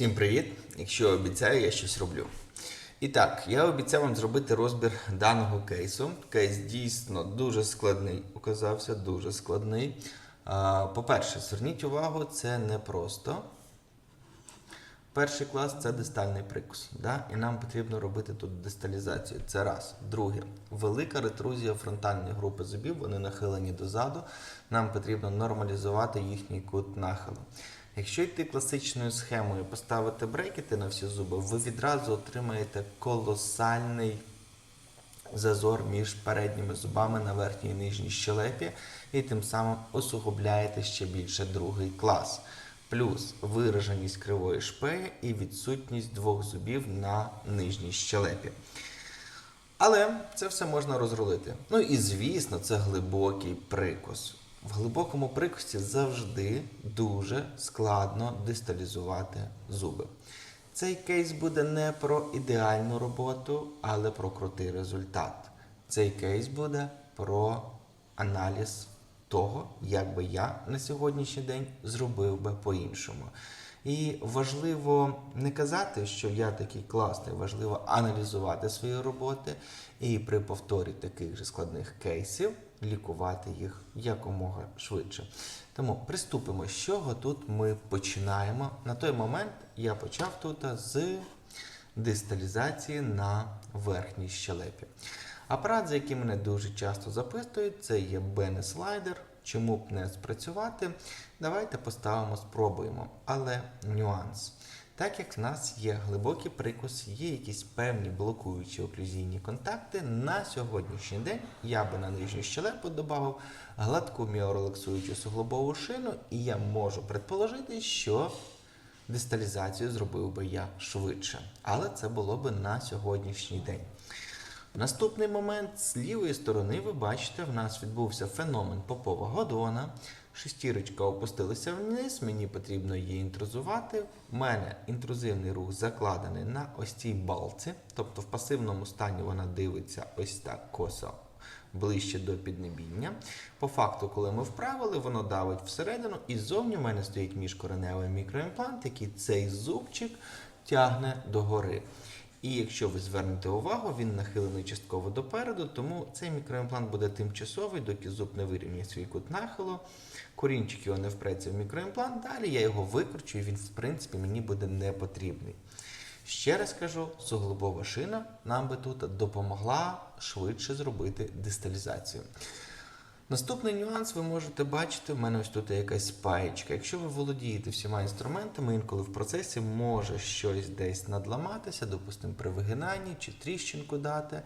Всім привіт! Якщо обіцяю, я щось роблю. І так, я обіцяв вам зробити розбір даного кейсу. Кейс дійсно дуже складний, оказався дуже складний. По-перше, зверніть увагу, це не просто. Перший клас це дистальний прикус. Да? І нам потрібно робити тут дисталізацію. Це раз. Друге, велика ретрузія фронтальної групи зубів, вони нахилені дозаду. Нам потрібно нормалізувати їхній кут нахилу. Якщо йти класичною схемою, поставити брекети на всі зуби, ви відразу отримаєте колосальний зазор між передніми зубами на верхній і нижній щелепі, і тим самим усугубляєте ще більше другий клас. Плюс вираженість кривої шпеї і відсутність двох зубів на нижній щелепі. Але це все можна розрулити. Ну і звісно, це глибокий прикус. В глибокому прикусі завжди дуже складно дисталізувати зуби. Цей кейс буде не про ідеальну роботу, але про крутий результат. Цей кейс буде про аналіз того, як би я на сьогоднішній день зробив би по-іншому. І важливо не казати, що я такий класний, важливо аналізувати свої роботи і при повторі таких же складних кейсів лікувати їх якомога швидше. Тому приступимо, з чого тут ми починаємо. На той момент я почав тут з дисталізації на верхній щелепі. Апарат, за який мене дуже часто запитують, це є Bene Slider. Чому б не спрацювати? Давайте поставимо, спробуємо. Але нюанс. Так як в нас є глибокий прикус, є якісь певні блокуючі оклюзійні контакти, на сьогоднішній день я би на нижню щелепу додав гладку міорелаксуючу суглобову шину, і я можу предположити, що дисталізацію зробив би я швидше. Але це було би на сьогоднішній день. Наступний момент з лівої сторони, ви бачите, в нас відбувся феномен попова годона. Шестірочка опустилася вниз, мені потрібно її інтрузувати. У мене інтрузивний рух закладений на ось цій балці, тобто в пасивному стані вона дивиться ось так косо ближче до піднебіння. По факту, коли ми вправили, воно давить всередину, і ззовні в мене стоїть міжкореневий мікроімплант, який цей зубчик тягне догори. І якщо ви звернете увагу, він нахилений частково допереду, тому цей мікроімплант буде тимчасовий, доки зуб не вирівняє свій кут нахилу. Корінчик його не впреться в мікроімплант, далі я його викручу, і він, в принципі, мені буде не потрібний. Ще раз кажу, суглобова шина нам би тут допомогла швидше зробити дисталізацію. Наступний нюанс ви можете бачити, в мене ось тут є якась паєчка. Якщо ви володієте всіма інструментами, інколи в процесі може щось десь надламатися, допустимо, при вигинанні чи тріщинку дати.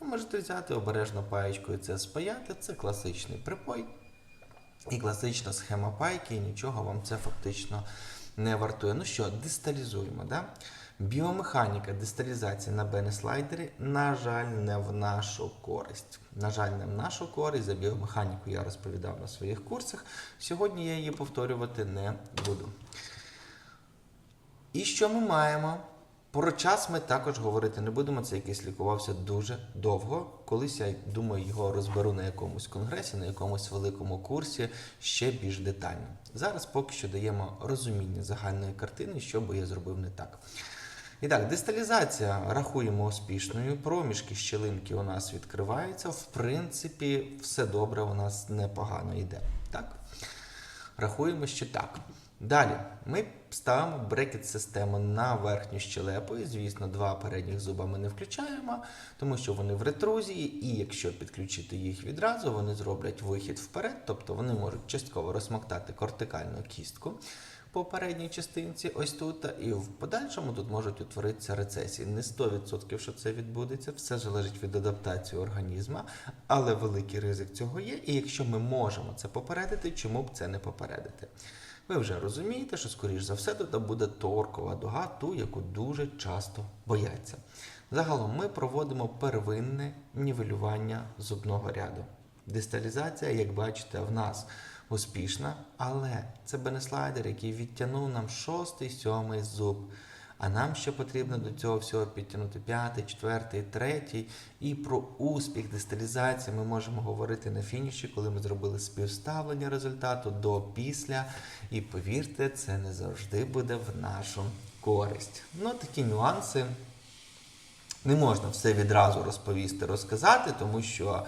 Ви можете взяти обережно паєчкою це спаяти. Це класичний припой і класична схема пайки, і нічого вам це фактично не вартує. Ну що, дисталізуємо. Да? Біомеханіка дисталізації на бенеслайдері, на жаль, не в нашу користь. На жаль, не в нашу користь. За біомеханіку я розповідав на своїх курсах. Сьогодні я її повторювати не буду. І що ми маємо? Про час ми також говорити не будемо. Це якийсь лікувався дуже довго. Колись я думаю, його розберу на якомусь конгресі, на якомусь великому курсі ще більш детально. Зараз поки що даємо розуміння загальної картини, що би я зробив не так. І так, дисталізація рахуємо успішною. Проміжки щелинки у нас відкриваються. В принципі, все добре, у нас непогано йде. Так? Рахуємо, що так. Далі ми ставимо брекет-систему на верхню щелепу. І, звісно, два передніх зуба ми не включаємо, тому що вони в ретрузії, і якщо підключити їх відразу, вони зроблять вихід вперед, тобто вони можуть частково розмоктати кортикальну кістку по передній частинці, ось тут, і в подальшому тут можуть утворитися рецесії. Не 100% що це відбудеться, все залежить від адаптації організму, але великий ризик цього є. І якщо ми можемо це попередити, чому б це не попередити? Ви вже розумієте, що, скоріш за все, тут буде торкова дуга, ту, яку дуже часто бояться. Загалом ми проводимо первинне нівелювання зубного ряду. Дисталізація, як бачите, в нас успішна, але це бенеслайдер, який відтягнув нам шостий, сьомий зуб. А нам ще потрібно до цього всього підтягнути п'ятий, четвертий, третій. І про успіх дисталізації ми можемо говорити на фініші, коли ми зробили співставлення результату до після. І повірте, це не завжди буде в нашу користь. Ну, такі нюанси. Не можна все відразу розповісти, розказати, тому що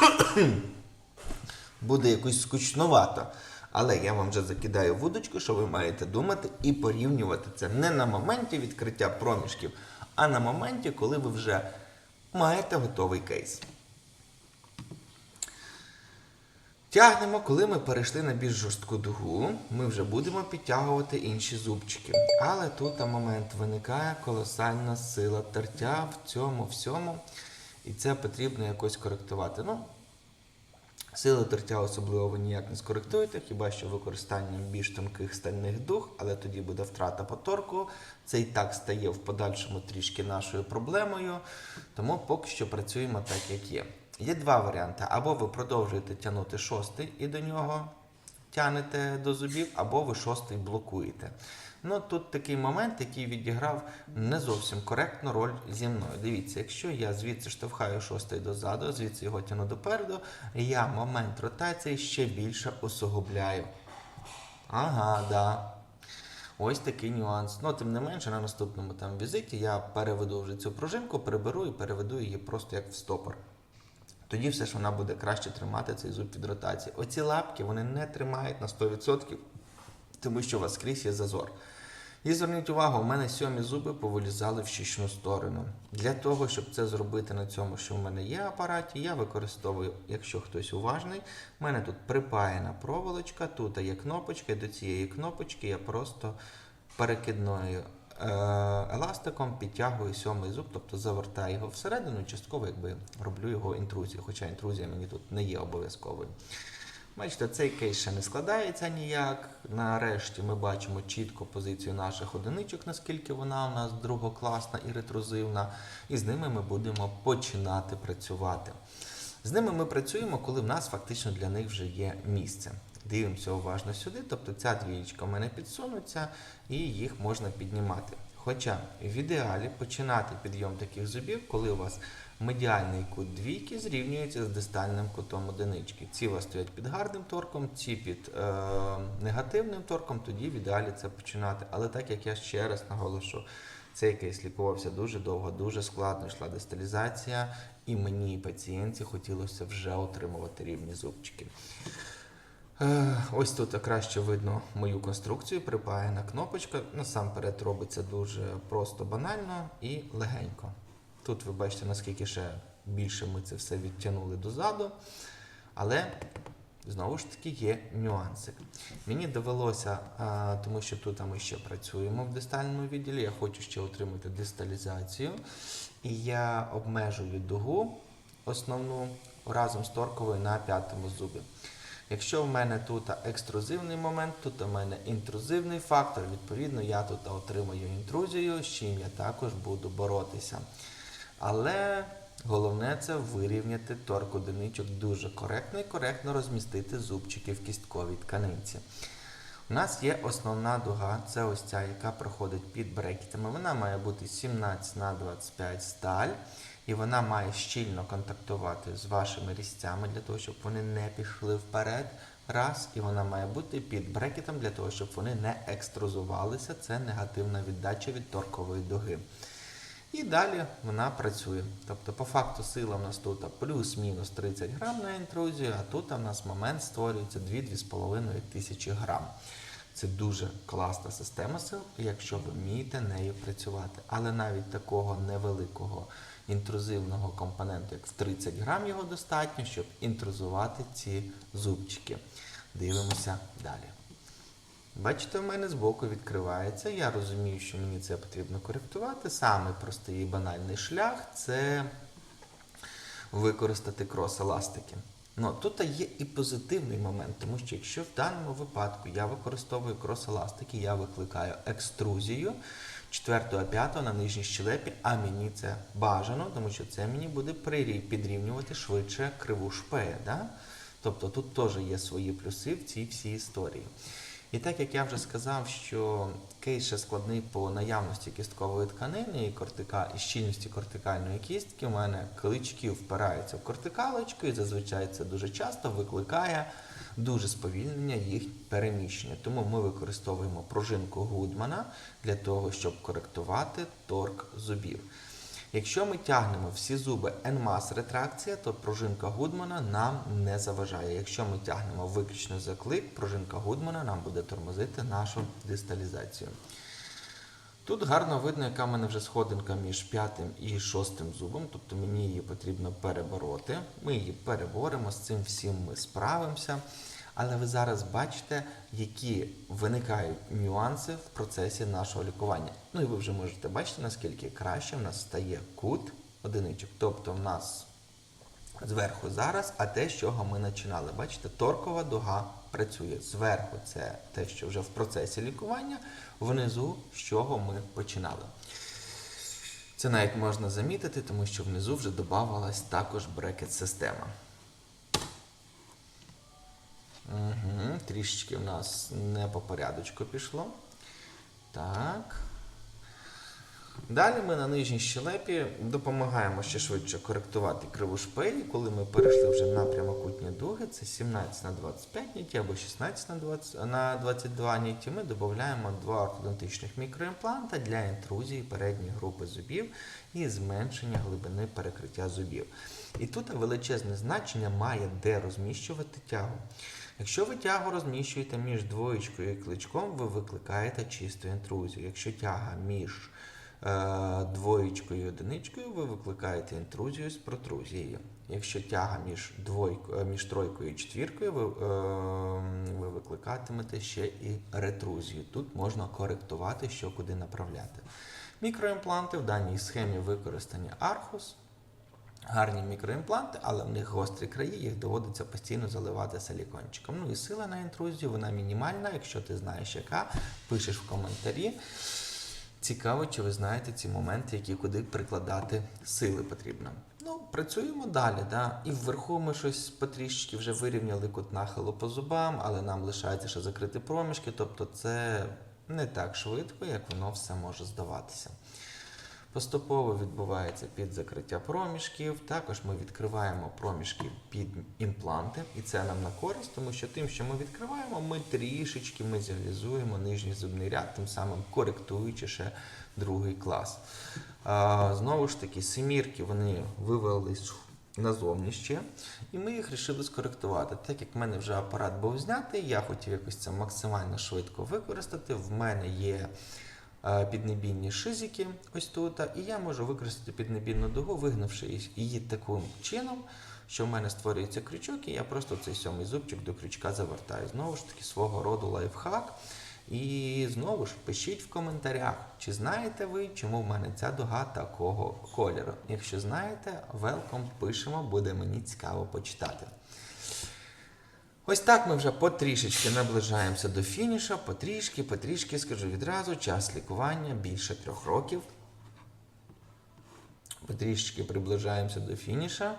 буде якось скучновато. Але я вам вже закидаю вудочку, що ви маєте думати і порівнювати це не на моменті відкриття проміжків, а на моменті, коли ви вже маєте готовий кейс. Тягнемо, коли ми перейшли на більш жорстку дугу, ми вже будемо підтягувати інші зубчики. Але тут на момент виникає колосальна сила тертя в цьому всьому, і це потрібно якось коректувати. Ну, Сили тертя особливо ви ніяк не скоректуєте, хіба що використанням більш тонких стальних дух, але тоді буде втрата по торку. Це і так стає в подальшому трішки нашою проблемою, тому поки що працюємо так, як є. Є два варіанти: або ви продовжуєте тягнути шостий і до нього тянете до зубів, або ви шостий блокуєте. Ну тут такий момент, який відіграв не зовсім коректну роль зі мною. Дивіться, якщо я звідси штовхаю шостий дозаду, звідси його тяну допереду, я момент ротації ще більше усугубляю. Ага, да. Ось такий нюанс. Ну, тим не менше, на наступному там візиті я переведу вже цю пружинку, переберу і переведу її просто як в стопор. Тоді все ж вона буде краще тримати цей зуб від ротації. Оці лапки вони не тримають на 100%, тому що у вас скрізь є зазор. І зверніть увагу, у мене сьомі зуби повилізали в щічну сторону. Для того, щоб це зробити на цьому, що в мене є апараті, я використовую, якщо хтось уважний, в мене тут припаяна проволочка, тут є кнопочка, і до цієї кнопочки я просто перекидною еластиком підтягую сьомий зуб, тобто завертаю його всередину, частково якби роблю його інтрузію, хоча інтрузія мені тут не є обов'язковою. Бачите, цей кейс ще не складається ніяк. Нарешті ми бачимо чітко позицію наших одиничок, наскільки вона у нас другокласна і ретрузивна, і з ними ми будемо починати працювати. З ними ми працюємо, коли в нас фактично для них вже є місце. Дивимося уважно сюди, тобто ця двієчка в мене підсунуться і їх можна піднімати. Хоча в ідеалі починати підйом таких зубів, коли у вас медіальний кут двійки зрівнюється з дистальним кутом одинички. Ці у вас стоять під гарним торком, ці під е, негативним торком, тоді в ідеалі це починати. Але так як я ще раз наголошу, цей кейс лікувався дуже довго, дуже складно йшла дисталізація, і мені, і пацієнтці, хотілося вже отримувати рівні зубчики. Е, Ось тут краще видно мою конструкцію, припаяна кнопочка. Насамперед робиться дуже просто банально і легенько. Тут ви бачите, наскільки ще більше ми це все відтягнули дозаду. Але знову ж таки є нюанси. Мені довелося, тому що тут ми ще працюємо в дистальному відділі, я хочу ще отримати дисталізацію. І я обмежую дугу основну разом з торковою на п'ятому зубі. Якщо в мене тут екструзивний момент, тут у мене інтрузивний фактор, відповідно, я тут отримаю інтрузію, з чим я також буду боротися. Але головне це вирівняти торк одиничок дуже коректно і коректно розмістити зубчики в кістковій тканинці. У нас є основна дуга, це ось ця, яка проходить під брекетами. Вона має бути 17 на 25 сталь, і вона має щільно контактувати з вашими різцями для того, щоб вони не пішли вперед. Раз, і вона має бути під брекетом для того, щоб вони не екструзувалися. Це негативна віддача від торкової дуги. І далі вона працює. Тобто, по факту сила в нас тут плюс-мінус 30 грам на інтрузію, а тут у нас момент створюється 2-2,5 тисячі грам. Це дуже класна система сил, якщо ви вмієте нею працювати. Але навіть такого невеликого інтрузивного компоненту, як в 30 грам, його достатньо, щоб інтрузувати ці зубчики. Дивимося далі. Бачите, в мене збоку відкривається. Я розумію, що мені це потрібно коректувати. Саме простий і банальний шлях це використати крос-еластики. Ну, тут є і позитивний момент, тому що якщо в даному випадку я використовую крос-еластики, я викликаю екструзію 4 5 на нижній щелепі, а мені це бажано, тому що це мені буде підрівнювати швидше криву шпея. Да? Тобто тут теж є свої плюси в цій всій історії. І так як я вже сказав, що кейс ще складний по наявності кісткової тканини і, кортика, і щільності кортикальної кістки, у мене клички впираються в кортикалочку, і зазвичай це дуже часто викликає дуже сповільнення їх переміщення. Тому ми використовуємо пружинку Гудмана для того, щоб коректувати торк зубів. Якщо ми тягнемо всі зуби NMAS ретракція, то пружинка Гудмана нам не заважає. Якщо ми тягнемо виключно заклик, пружинка Гудмана нам буде тормозити нашу дисталізацію. Тут гарно видно, яка в мене вже сходинка між п'ятим і шостим зубом, тобто мені її потрібно перебороти. Ми її переборемо, з цим всім ми справимося. Але ви зараз бачите, які виникають нюанси в процесі нашого лікування. Ну і ви вже можете бачити, наскільки краще в нас стає кут одиничок. Тобто в нас зверху зараз, а те, з чого ми починали. Бачите, торкова дуга працює. Зверху це те, що вже в процесі лікування, внизу з чого ми починали. Це навіть можна замітити, тому що внизу вже додавалась також брекет-система. Угу, трішечки в нас не по порядочку пішло. Так. Далі ми на нижній щелепі допомагаємо ще швидше коректувати криву шпилі. Коли ми перейшли вже на прямокутні дуги, це 17 на 25 ніті або 16 на, 20, на 22 ніті, ми додаємо два ортодонтичних мікроімпланта для інтрузії передньої групи зубів і зменшення глибини перекриття зубів. І тут величезне значення має де розміщувати тягу. Якщо ви тягу розміщуєте між двоєчкою і кличком, ви викликаєте чисту інтрузію. Якщо тяга між двоєчкою і одиничкою, ви викликаєте інтрузію з протрузією. Якщо тяга між, двойкою, між тройкою і четвіркою, ви, е, ви викликатимете ще і ретрузію. Тут можна коректувати, що куди направляти. Мікроімпланти в даній схемі використані архус. Гарні мікроімпланти, але в них гострі краї, їх доводиться постійно заливати силікончиком. Ну і сила на інтрузію, вона мінімальна. Якщо ти знаєш, яка, пишеш в коментарі. Цікаво, чи ви знаєте ці моменти, які куди прикладати сили потрібно. Ну, працюємо далі. Да? І вверху ми щось потрішечки вже вирівняли кут нахилу по зубам, але нам лишається ще закрити проміжки, тобто це не так швидко, як воно все може здаватися. Поступово відбувається під закриття проміжків. Також ми відкриваємо проміжки під імпланти, і це нам на користь, тому що тим, що ми відкриваємо, ми трішечки мезіалізуємо нижній зубний ряд, тим самим коректуючи ще другий клас. А, знову ж таки, семірки вони вивелись назовні ще, і ми їх вирішили скоректувати. Так як в мене вже апарат був знятий, я хотів якось це максимально швидко використати. В мене є піднебінні шизики ось тут, і я можу використати піднебінну дугу, вигнавши її таким чином, що в мене створюється крючок, і я просто цей сьомий зубчик до крючка завертаю. Знову ж таки, свого роду лайфхак. І знову ж пишіть в коментарях, чи знаєте ви, чому в мене ця дуга такого кольору. Якщо знаєте, велком пишемо, буде мені цікаво почитати. Ось так ми вже потрішечки наближаємося до фініша, потрішки, потрішки, скажу відразу, час лікування більше трьох років. Потрішечки приближаємося до фініша.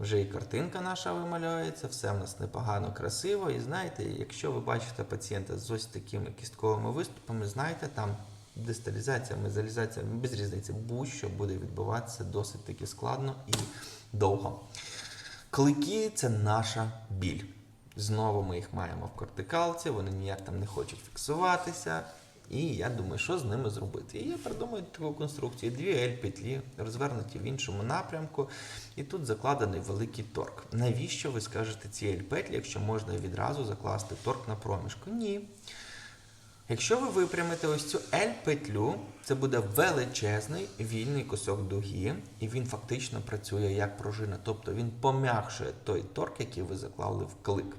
Вже і картинка наша вимальовується, все в нас непогано, красиво. І знаєте, якщо ви бачите пацієнта з ось такими кістковими виступами, знаєте, там дисталізація, мезалізація, без різниці, будь-що буде відбуватися досить таки складно і довго. Клики це наша біль. Знову ми їх маємо в кортикалці, вони ніяк там не хочуть фіксуватися. І я думаю, що з ними зробити. І я придумаю таку конструкцію: дві L-петлі, розвернуті в іншому напрямку, і тут закладений великий торк. Навіщо ви скажете ці L-петлі, якщо можна відразу закласти торк на проміжку? Ні. Якщо ви випрямите ось цю L-петлю, це буде величезний вільний кусок дуги, і він фактично працює як пружина, тобто він пом'якшує той торк, який ви заклали в клик.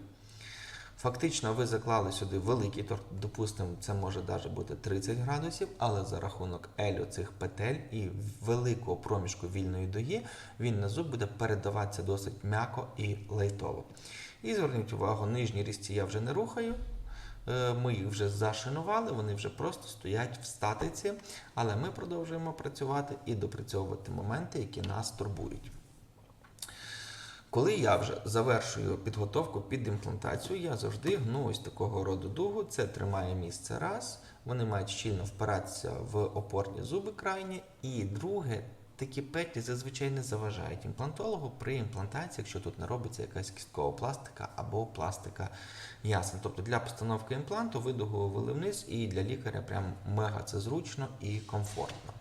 Фактично, ви заклали сюди великий торк, допустимо, це може навіть бути 30 градусів, але за рахунок елю цих петель і великого проміжку вільної дуги, він на зуб буде передаватися досить м'яко і лайтово. І зверніть увагу, нижні різці я вже не рухаю. Е, Ми їх вже зашинували, вони вже просто стоять в статиці, але ми продовжуємо працювати і допрацьовувати моменти, які нас турбують. Коли я вже завершую підготовку під імплантацію, я завжди гну ось такого роду дугу. Це тримає місце раз. Вони мають щільно впиратися в опорні зуби крайні. І друге, такі петлі зазвичай не заважають імплантологу при імплантації, якщо тут не робиться якась кісткова пластика або пластика ясен. Тобто для постановки імпланту ви дугу вели вниз, і для лікаря прям мега це зручно і комфортно.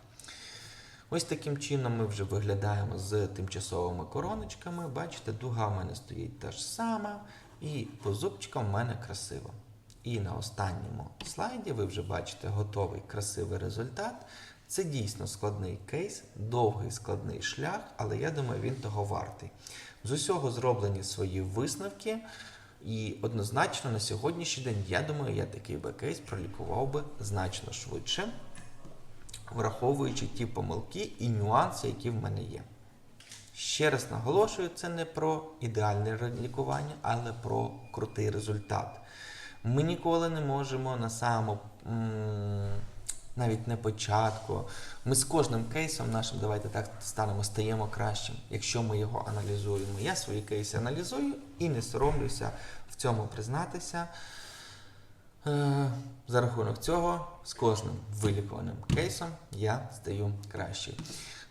Ось таким чином ми вже виглядаємо з тимчасовими короночками. Бачите, дуга в мене стоїть та ж сама, і по зубчикам в мене красиво. І на останньому слайді ви вже бачите готовий красивий результат. Це дійсно складний кейс, довгий складний шлях, але я думаю, він того вартий. З усього зроблені свої висновки. І однозначно на сьогоднішній день, я думаю, я такий би кейс пролікував би значно швидше, враховуючи ті помилки і нюанси, які в мене є. Ще раз наголошую, це не про ідеальне лікування, але про крутий результат. Ми ніколи не можемо на самому навіть не початку. Ми з кожним кейсом нашим, давайте так станемо, стаємо кращим, якщо ми його аналізуємо. Я свої кейси аналізую і не соромлюся в цьому признатися. Е, За рахунок цього, з кожним вилікуваним кейсом я стаю краще.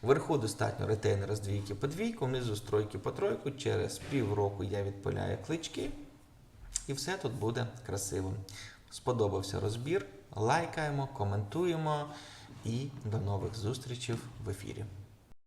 Вверху достатньо ретейнера з двійки по двійку, внизу з тройки по тройку. Через півроку я відпиляю клички, і все тут буде красиво. Сподобався розбір. Лайкаємо, коментуємо і до нових зустрічей в ефірі.